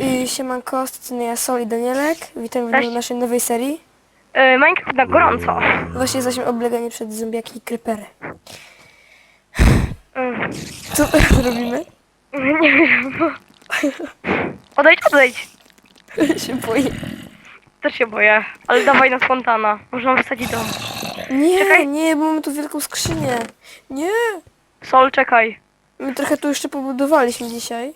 Y, siemanko, ja Sol i Danielek. Witam Cześć. w naszej nowej serii. Yy, Minecraft na gorąco. Właśnie jesteśmy oblegani przed zombiaki i creepery. Yy, Co teraz robimy? nie wiem. Odejdź, odejdź. się boję. Też się boję, ale dawaj na spontana. Można wysadzić dom. Nie, Czekaj. nie, bo mamy tu wielką skrzynię. Nie. Sol, czekaj. My trochę tu jeszcze pobudowaliśmy dzisiaj.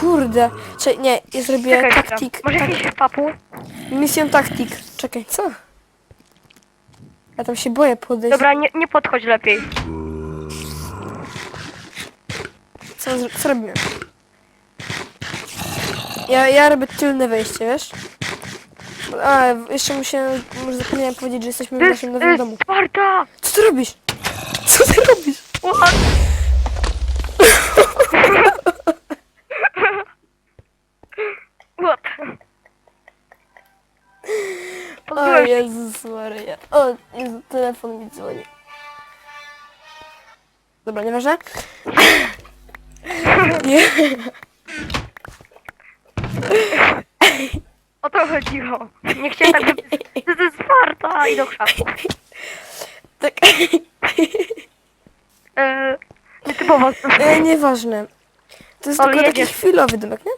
Kurde. Czekaj, nie, ja zrobię Czekaj, taktik. Może Tak, jakiś papu? misją taktik. Czekaj, co? Ja tam się boję podejść. Dobra, nie, nie podchodź lepiej. Co, zro- co robimy? Ja, ja robię tylne wejście, wiesz? A, jeszcze musiałem, może zapomniałem powiedzieć, że jesteśmy w naszym nowym domu. Sparta! Co ty robisz? Co ty robisz? What? O Pozbyłem się. Jezus Maria. O Jezu, telefon mi dzwoni. Dobra, nieważne. Nie. O to chodziło. Nie chciałem tak... To jest Sparta i do krzaków. Tak. Yy, nietypowo. E, nieważne. To jest Ale tylko taki jedziesz. chwilowy domek, nie?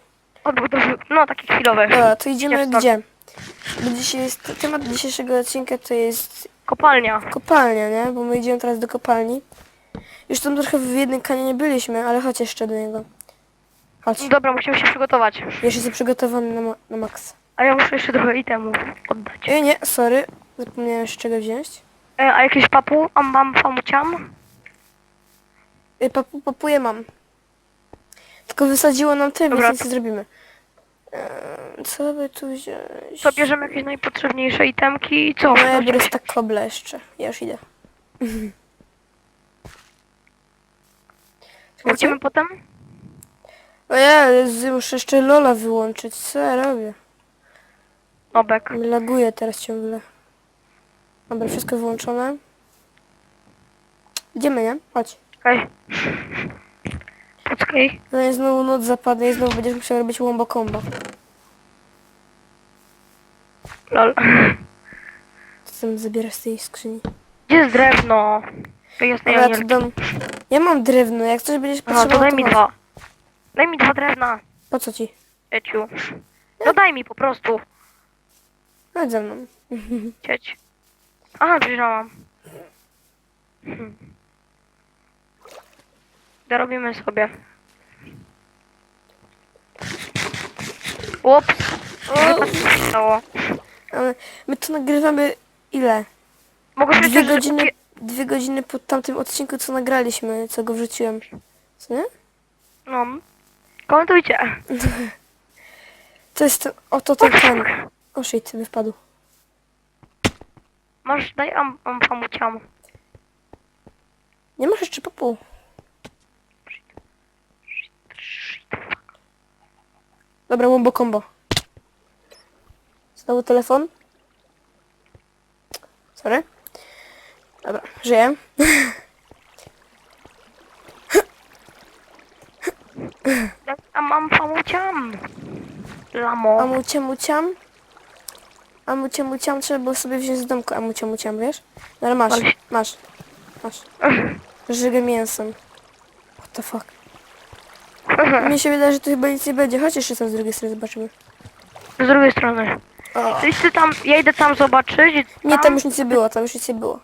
Odbudowy, no takie chwilowe. Dobra, to idziemy Idziesz tam. gdzie? Bo dzisiaj jest, temat dzisiejszego odcinka to jest Kopalnia. kopalnia, nie? Bo my idziemy teraz do kopalni. Już tam trochę w jednym kanienie byliśmy, ale chodź jeszcze do niego. Chodź. Dobra, musimy się przygotować. Jeszcze jestem przygotowany na, ma- na maksa. A ja muszę jeszcze trochę itemów oddać. E, nie, sorry. Zapomniałem jeszcze czego wziąć. E, a jakieś papu? Am mam famuciam? E, papu, papuję mam. Tylko wysadziło nam tym, Dobra. więc nic nie zrobimy. E, co by tu wziąć? To bierzemy jakieś najpotrzebniejsze itemki i co? No ja biorę stak kobla jeszcze. Ja już idę. Wrócimy potem? O ja, muszę jeszcze Lola wyłączyć. Co ja robię? Obek. Mi laguje teraz ciągle. Dobra, wszystko wyłączone. Idziemy, nie? Chodź. Czekaj. No i znowu noc zapadnie i znowu będziesz musiał robić łombo kombo. Lol. Co tam zabierasz z tej skrzyni? Gdzie jest drewno? To jest ja tu dam... Ja mam drewno, jak coś będziesz Aha, to potrzebował, daj mi masz. dwa. Daj mi dwa drewna, Po co ci? cieciu. No daj mi po prostu, Chodź ze mną. cieć. Aha, przyjrzałam. Hmm. Dorobimy sobie. Ups. O, Stało. ale my tu nagrywamy ile? Mogę Dwie przecież... godziny, dwie godziny po tamtym odcinku, co nagraliśmy, co go wrzuciłem. Co nie? No. Komentujcie. To jest ten, oto ten kan. O shit, mi wpadł. Masz, daj am, am famuciam. Nie masz jeszcze popu. Dobra, łombo kombo. Znowu telefon. Sorry. Dobra, żyję. Am, am famuciam. Lamo. Amucia muciam. Amucia muciam trzeba było sobie wziąć z domku. Amucia muciam, wiesz? No ale masz, masz, masz. Żygę mięsem. What the fuck? Mnie się wydaje, że tu chyba nic nie będzie. Chodź jeszcze tam z drugiej strony zobaczymy. Z drugiej strony. O. Ty, tam, ja idę tam zobaczyć. Nie, tam już nic nie było, tam już nic nie było.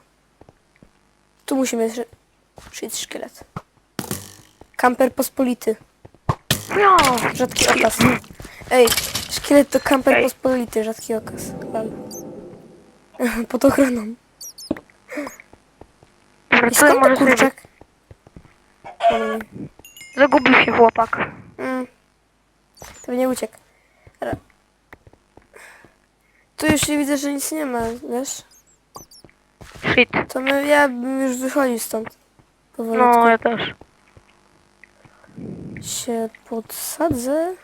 Tu musimy jeszcze przyjść szkielet. Kamper pospolity. Ja. Rzadki okaz. Ej, szkielet to kamper Ej. pospolity, rzadki okaz. Lol. Pod ochroną. Dobra, I skąd to może sobie... kurczak? Nie. Zagubił się chłopak. Mm. Pewnie uciekł. Dobra. Tu już nie widzę, że nic nie ma, wiesz? Shit. To my, ja bym już wychodził stąd. Powolutku. No, ja też. się podsadzę.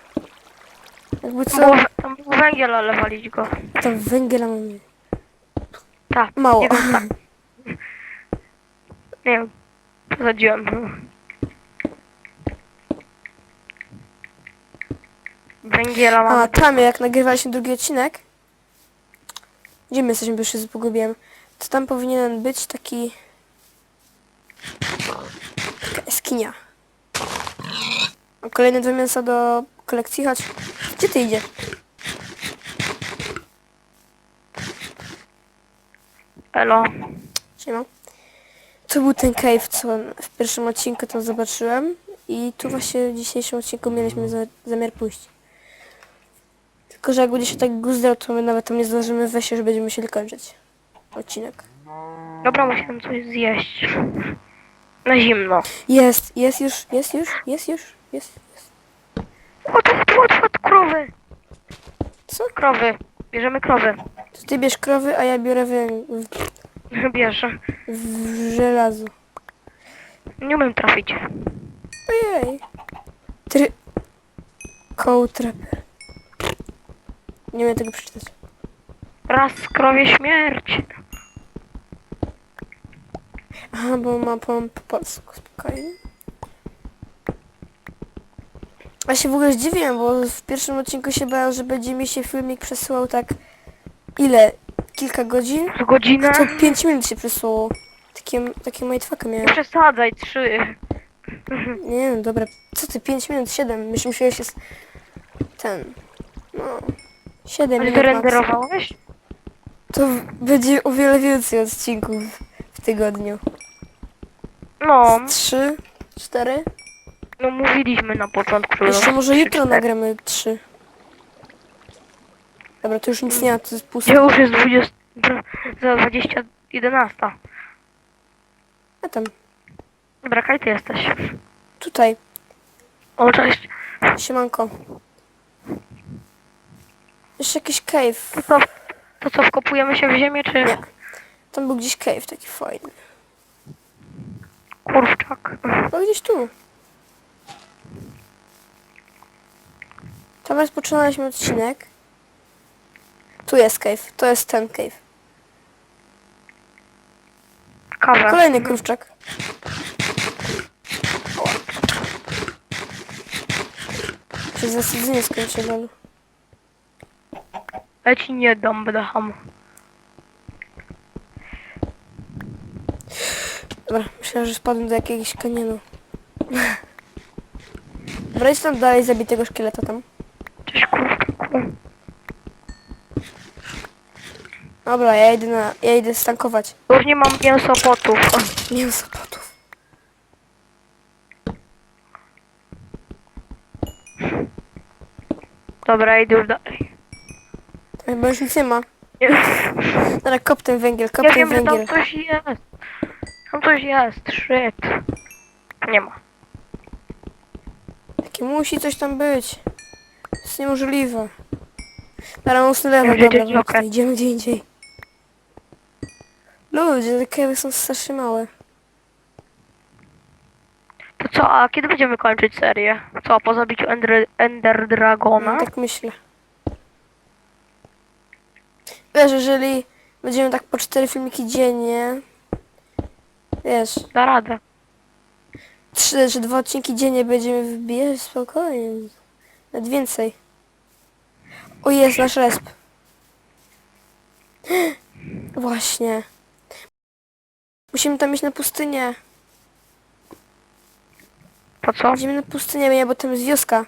Jakby co, Bo tam był węgiel, ale walić go. tam węgiela mamy. Tak. Mało. Nie wiem, tak. Nie wiem. Przesadziłem. Węgiela A, mamy. tam jak nagrywaliśmy drugi odcinek, gdzie my jesteśmy, bo już się zgubiłem, to tam powinien być taki... Taka jaskinia. Mam kolejne dwa mięsa do kolekcji, chodź. Gdzie ty idzie? Elo. Siema. To był ten cave, co w pierwszym odcinku tam zobaczyłem i tu właśnie w dzisiejszym odcinku mieliśmy za, zamiar pójść. Tylko, że jak będzie się tak guzdał, to my nawet tam nie zdążymy wejść, że będziemy musieli kończyć odcinek. Dobra, musiałem coś zjeść. Na zimno. Jest, jest już, jest już, jest już, jest, jest. Łot, łot, łot, krowy. Co? Krowy. Bierzemy krowy. To ty bierz krowy, a ja biorę w, w, Bierz. w żelazo. Nie umiem trafić. Ojej. Try... Kołtrapper. Nie umiem tego przeczytać. Raz krowie śmierć. Aha, bo ma po, po polsku, spokojnie. Ja się w ogóle zdziwiłem, bo w pierwszym odcinku się bałem, że będzie mi się filmik przesyłał tak... Ile? Kilka godzin? Z godzinę. To 5 minut się przesyłało. Takie, takie mindfucka Nie miałem. przesadzaj, trzy. Nie no, dobra. Co ty, 5 minut, 7. Myślę, musiałeś się... Ten... No... 7 Ale minut wyrenderowałeś? To będzie o wiele więcej odcinków w tygodniu. No, Trzy? Cztery? no mówiliśmy na początku. że Jeszcze może trzy, jutro cztery. nagramy trzy. Dobra, to już nic nie ma, to jest puste. Gdzie już jest 20, za 20, 11. A tam, Dobra, kaj ty jesteś? tutaj, O, cześć. siemanko. Jeszcze jakiś cave. To co, to co, wkopujemy się w ziemię, czy Nie. Tam był gdzieś cave taki fajny. kurczak? No gdzieś tu. Tam rozpoczynaliśmy odcinek. Tu jest cave, to jest ten cave. Kawa. Kolejny kurczak. Się zasadzenie skończy, lol. Ja ci nie dam, będę ham. Dobra, myślałem, że spadłem do jakiegoś kanionu. Dobra, idź tam dalej, zabij tego szkieleta tam. Cześć, kurczaku. Dobra, ja idę na... ja idę stankować. Już nie mam mięsopotów. Mam zapotów. Dobra, idę już dalej. Ej, Bo już nic nie ma. Dobra, kop ten węgiel, kop ja ten wiem, że tam węgiel. coś jest. Tam coś jest, shit. Nie ma. Takie musi coś tam być. To jest niemożliwe. Dobra, mocny lewo, Gdzie- dobra, okej. idziemy gdzie indziej. Ludzie, te kewy są strasznie małe. To co, a kiedy będziemy kończyć serię? Co, po zabiciu Ender, Ender Dragona? No, tak myślę. Wiesz, jeżeli będziemy tak po cztery filmiki dziennie, wiesz, Da radę. trzy czy dwa odcinki dziennie będziemy wbijać, spokojnie. Nawet więcej. O, jest nasz resp. Właśnie. Musimy tam iść na pustynię. Po co? Idziemy na pustynię, bo tam jest wioska.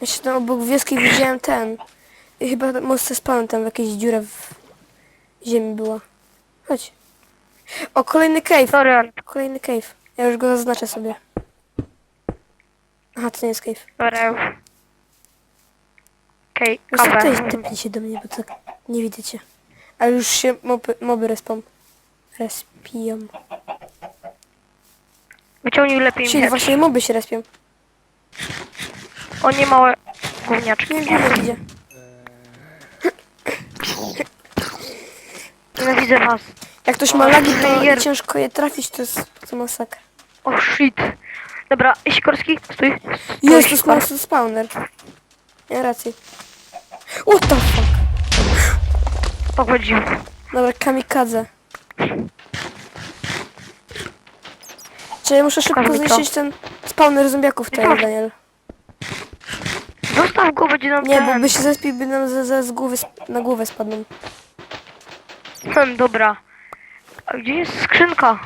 Jeszcze tam obok wioski widziałem ten. Chyba most ze spawnem tam w jakiejś dziura w ziemi była. Chodź. O, kolejny cave. Sorry, ale Kolejny cave. Ja już go zaznaczę sobie. Aha, to nie jest cave. dobra już. Okej. Tutaj tepnij się do mnie, bo tak nie widzicie. Ale już się moby, moby respą. Respią. Wyciągnij lepiej Czyli właśnie moby się respią. O, nie małe gówniaczki. Nie wiem, jak idzie. Nienawidzę was. Jak ktoś ma lagi, to Player. ciężko je trafić, to jest to masakra. O, shit. Dobra, Sikorski, stój. stój Jest, to Sikorski. spawner. Ja rację. What the fuck? Pochodził. Dobra, kamikadze. Czyli muszę szybko zniszczyć ten spawner zombiaków Pokaż. Daniel. Zostaw go, będzie nam Nie, bo ten. by się zespił, by nam za, za z głowy, sp- na głowę spadną. Hmm, dobra. A gdzie jest skrzynka?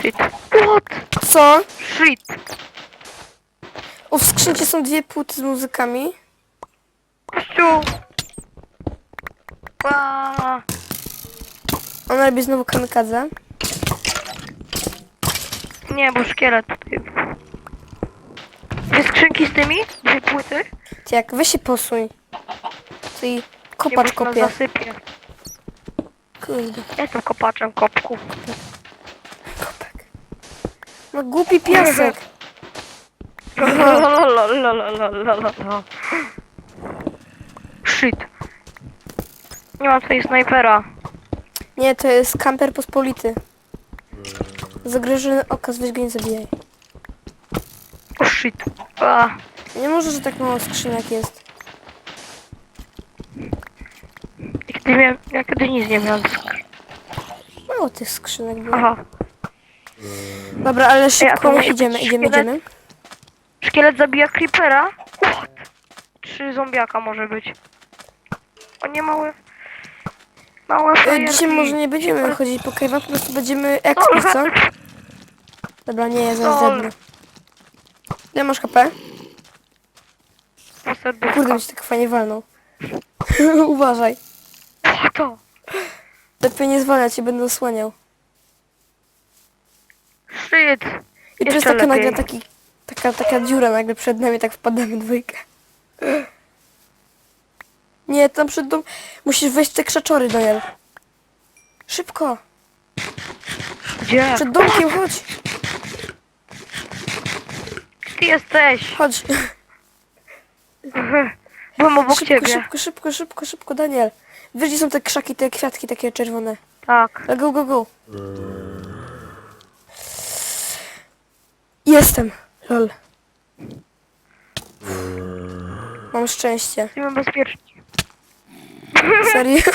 Shit. What? Co? Shit. O, w skrzynce są dwie płyty z muzykami. Kościół. Ła. Ona robi znowu kamikadze. Nie, bo szkielet tutaj. Dwie skrzynki z tymi? Dwie płyty? Ty jak, weź się posuń. Ty Nie, kopacz nas kopie. zasypie. Kurde, Ja jestem kopaczem kopku. kopek. No głupi piasek. Shit. Nie mam tutaj snajpera. Nie, to jest kamper pospolity. Zagrożony okaz, weź go nie zabijaj. O shit. A, Nie może, że tak mało skrzynek jest. ja kiedy, miałem, ja kiedy nic nie miałem. Mało tych skrzynek było. Aha. Dobra, ale szybko, musi idziemy, być idziemy, szkielet? idziemy. Szkielet zabija creepera? What? Trzy zombiaka może być. O nie małe. Małe. Dzisiaj może nie będziemy chodzić po cave'ach, po prostu będziemy ekspić, co? Dobra, nie, ja zaraz. Ile masz HP? Kurde, mi się tak fajnie walnął. Uważaj. To. Lepiej nie zwalniać, cię będę osłaniał. Shit. I Jeszcze taka lepiej. nagle taki, taka, taka dziura nagle przed nami, tak wpadamy dwójkę. Nie, tam przed dom... Musisz wejść w te krzaczory, Daniel. Szybko! Gdzie? Przed domkiem, chodź! Ty jesteś. Chodź! Byłem obok Szybko, ciebie. szybko, szybko, szybko, szybko, Daniel. Wiesz, gdzie są te krzaki, te kwiatki takie czerwone? Tak. Ale Go, go, go. Jestem. Lol. Mam szczęście. Jesteśmy bezpieczni. Serio?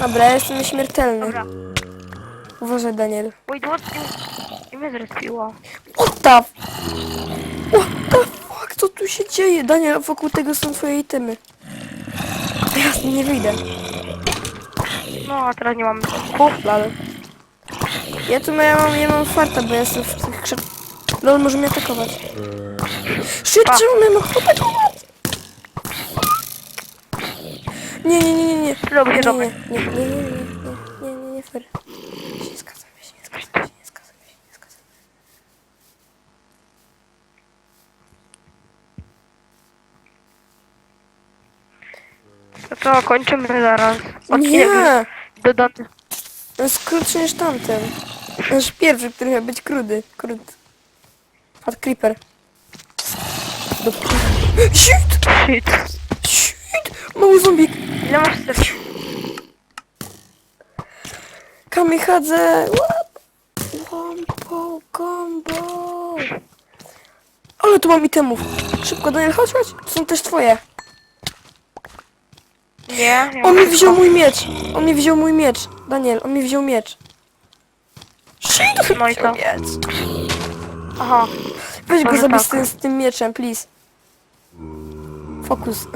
Dobra, ja jestem nieśmiertelny. Dobra. Uważaj, Daniel. Wait, what? I mnie zrespiło. What the... What the fuck? Co tu się dzieje? Daniel, wokół tego są twoje itemy. Ja nie wyjdę. No, a teraz nie mamy domków. Lol. Ja tu ja mam, ja mam farta, bo ja jestem w tych krzak... Lol, może mnie atakować. Czemu mnie ma atakować? Nie, nie, nie, nie, nie. Robię Nie, nie, nie, nie, nie, nie, nie, nie, nie, nie, fair. Nie się nie ja się nie się nie. To co, kończymy zaraz. Odcinek Nie! dodany. On jest krótszy niż tamten. Nasz pierwszy, który miał być krudy. Krud. Fat Creeper. Do... Shit! Shit. Mały zombik! Ile masz serc? Kamikadze! Łap! Combo! Ale tu mam itemów. Szybko, Daniel, chodź, chodź. To są też twoje. Nie. ja On mi wziął mój miecz. On mi wziął mój miecz. Daniel, on mi wziął miecz. Shit! No i co? Miecz. Aha. Weź go Może zabij tak. z, tym, z tym mieczem, please. Fokus.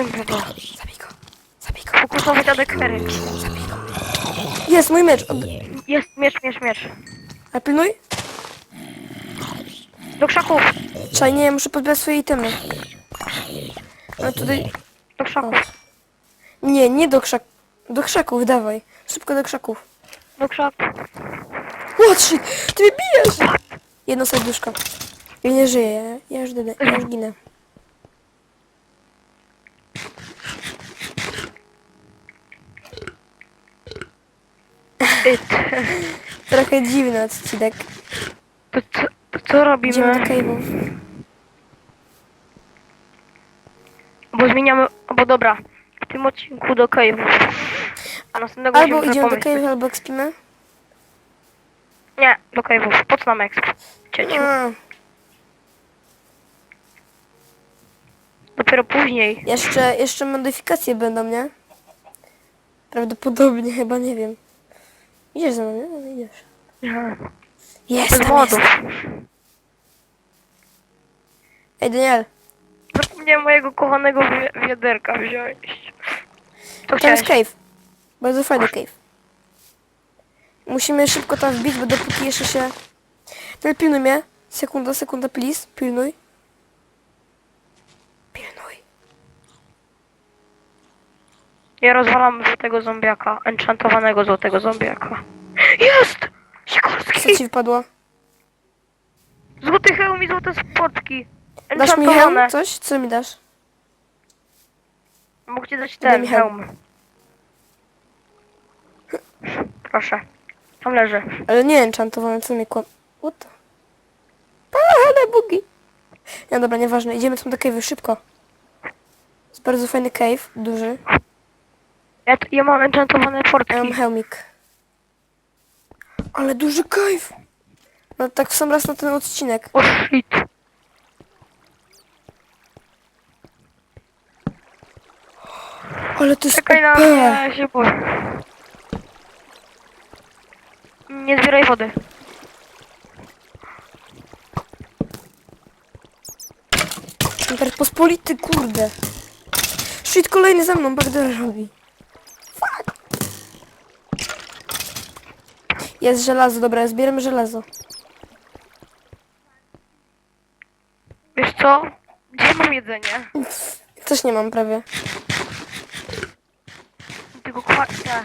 Fokusujmy go. Zabij go. Zabij go. Fokusować adekwery. Zabij go. Jest mój miecz. Jest miecz, miecz, miecz. A pilnuj. Do krzaków. Czaj, nie, muszę podbierać swoje itemy. Ale tutaj... Do krzaków. Nie, nie do krzak... Do krzaków, dawaj. Szybko do krzaków. Do krzaków. Shit? Ty mnie bijesz! Jedno serduszko. Ja nie żyję, ja, już, ja już ginę. It. Trochę dziwny odcinek. To co, to co robimy? Idziemy do cave'ów. Bo zmieniamy, bo dobra, w tym odcinku do cave'u. A następnego Albo musimy idziemy do pomyśleć. cave'ów, albo ekspimy. Nie, do cave'ów. Po co nam exp? Cieciu. A, Dopiero później. Jeszcze, jeszcze modyfikacje będą, nie? Prawdopodobnie, chyba, nie wiem. Idziesz za mną, nie? No, idziesz. Nie. Jest, Bez tam modów. jest. Ej, Daniel, Zapomniałem mojego kochanego wi- wiaderka wziąć. To tam jest chciałeś. cave. Bardzo fajny cave. Musimy szybko tam wbić, bo dopóki jeszcze się... Daniel, pilnuj mnie. Sekunda, sekunda, please. Pilnuj. Ja rozwalam złotego zombiaka. Enchantowanego złotego zombiaka. Jest! Co Sikorski! ci wypadło? Złoty hełm i złote spotki. Dasz mi Enchantowane. hełm? Coś? Co mi dasz? Mógł ci dać Daj ten mi hełm. hełm. Proszę. Tam leży. Ale nie enchantowane, co mnie kłam... What. A, ale bugi! No dobra, nieważne. Idziemy tam do cave'y, szybko. Jest bardzo fajny cave, duży. Ja, ja mam enchantowane portki. Ja mam hełmik. Ale duży cave! No tak w sam raz na ten odcinek. O shit. Ale to jest Czekaj na OP. mnie, ja się boję. Nie zbieraj wody. Super pospolity, kurde. Shit, kolejny za mną, Bagdor robi. Fuck. Jest żelazo, dobra, zbieramy żelazo. Wiesz co? Gdzie mam jedzenie? Też nie mam prawie. Tylko kwaśne.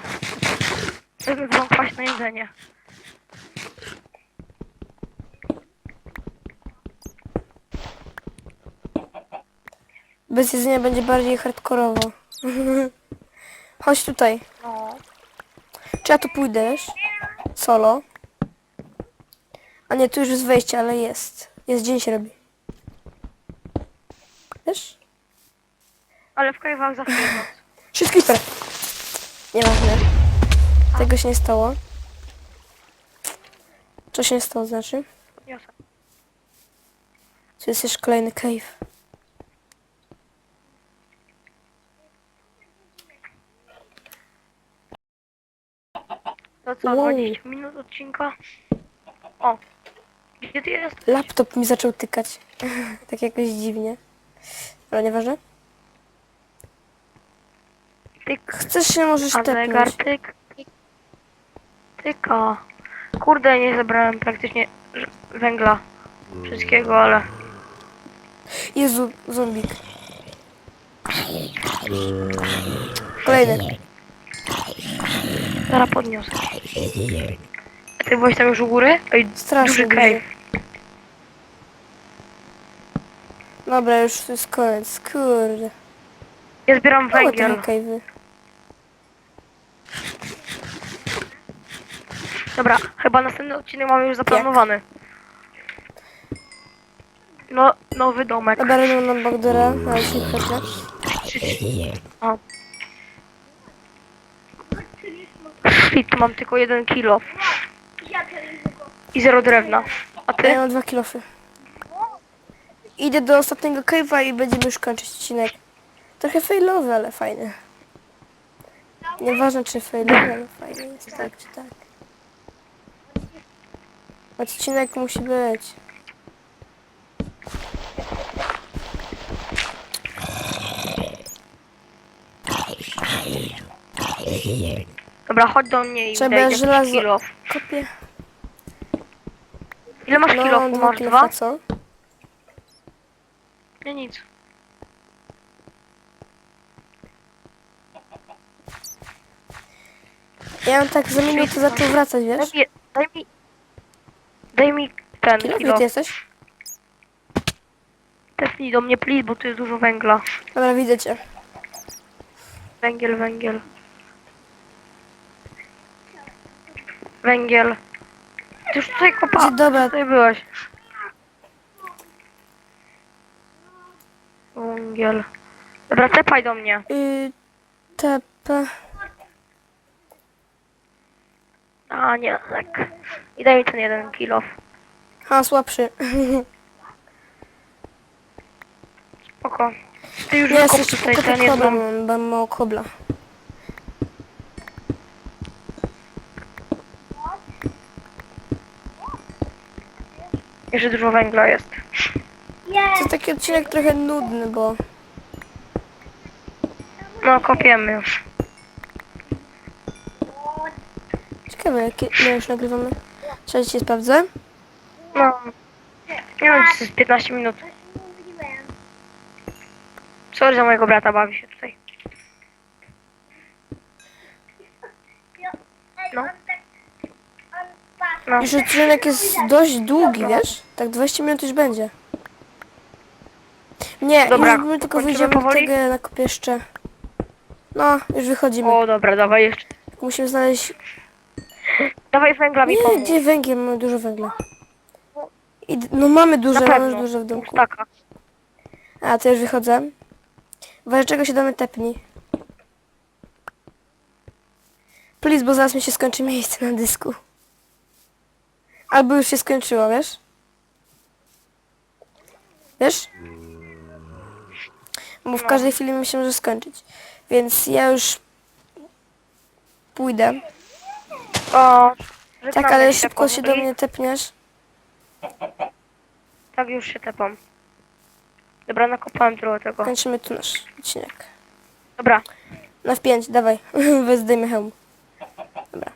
Tylko mam kwaśne jedzenie. Bez jedzenia będzie bardziej hardkorowo. Chodź tutaj. No. Czy ja tu pójdę, wiesz? Solo. A nie, tu już jest wejście, ale jest. Jest, dzień się robi. Wiesz? Ale w kajwach zawsze jest noc. Shit, creeper. Nieważne. Tego się nie stało. Co się nie stało, znaczy? Podniosę. Tu jest jeszcze kolejny cave. To co, Wow. 20 minut odcinka? O. Gdzie ty jesteś? Laptop mi zaczął tykać. tak jakoś dziwnie. Ale nieważne. Tyk. Chcesz się możesz A zegar tepnąć. tyk. tyk, Tyka. Kurde, nie zebrałem praktycznie ż- węgla. Wszystkiego, ale... Jezu, zombik. Kolejny. Zaraz podniosę. A ty byłeś tam już u góry? Oj, Strasznie duży cave. Dobra, już to jest koniec. Kurde. Ja zbieram Małe węgiel. cave'y. Dobra, chyba następny odcinek mamy już zaplanowany. No, nowy domek. Dobra, robią nam Bagdora, ale się chwilę. O. Shit, mam tylko jeden kilo. I zero drewna. A Ja ty? mam dwa kilofy. Idę do ostatniego cave'a i będziemy już kończyć odcinek. Trochę failowy, ale fajny. Nieważne czy failowy, ale fajny jest, tak czy tak. Odcinek musi być. Dobra, chodź do mnie i Trzeba daj żelazo- kilo. Kopię. Ile masz No, kilo? dwa Masz dwa? co? Nie, nic. Ja mam tak za minutę zaczął wracać, Daj wiesz? mi, daj mi, daj mi ten Kilo? kilo. Gdzie ty jesteś? Tepnij do mnie, please, bo tu jest dużo węgla. Dobra, widzę cię. Węgiel, węgiel. Węgiel. Ty już tutaj kopałeś. Dobra. Tutaj byłeś. Węgiel. Dobra, tepaj do mnie. Yy, tepa. A, nie, tak. I daj mi ten jeden kilo. Ha, słabszy. Spoko. Ty już jest jeszcze tutaj, kobla, znam. mam, mam mało kobla. Jeszcze dużo węgla jest. To jest taki odcinek trochę nudny, bo... No, kopiemy już. Ciekawe, jakie ile już nagrywamy. Czekajcie, cię sprawdzę. No. Nie wiem, czy z 15 minut. Sorry za mojego brata, bawi się tutaj. No. No. Już odcinek jest dość długi, wiesz? Tak 20 minut już będzie. Nie, Dobra, już my tylko kończymy wyjdziemy do powoli? tego, ja nakopię jeszcze... No, już wychodzimy. O, dobra, dawaj jeszcze. Musimy znaleźć... Dawaj węgla mi Nie, pomóż. gdzie węgiel? Mamy dużo węgla. I, no mamy dużo, Na mamy pewno. dużo w domku. Taka. A, to już wychodzę. Uważaj, czego się damy tepni. Please, bo zaraz mi się skończy miejsce na dysku. Albo już się skończyło, wiesz? Wiesz? Bo w No. każdej chwili mi się może skończyć. Więc ja już pójdę. O, Tak, żegnamy ale szybko się do mnie tepniesz. Tak, już się tepam. Dobra, nakopałem trochę tego. Kończymy tu nasz odcinek. Dobra. Na w pięć, dawaj. Weź zdejmę hełm. Dobra.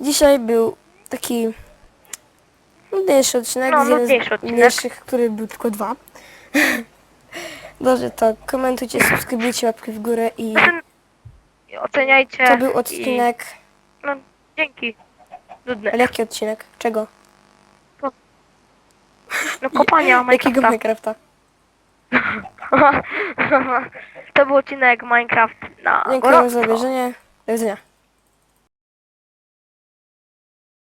Dzisiaj był taki nudniejszy odcinek. No, nudniejszy odcinek. mniejszych, który był tylko dwa. Dobrze, to komentujcie, subskrybujcie, łapki w górę i Oceniajcie. to był I... odcinek. No, dzięki. Nudny. Ale jaki odcinek? Czego? No kopania Jakiego Minecrafta. Minecrafta? to był odcinek Minecraft na Dziękuję za obejrzenie. Do widzenia.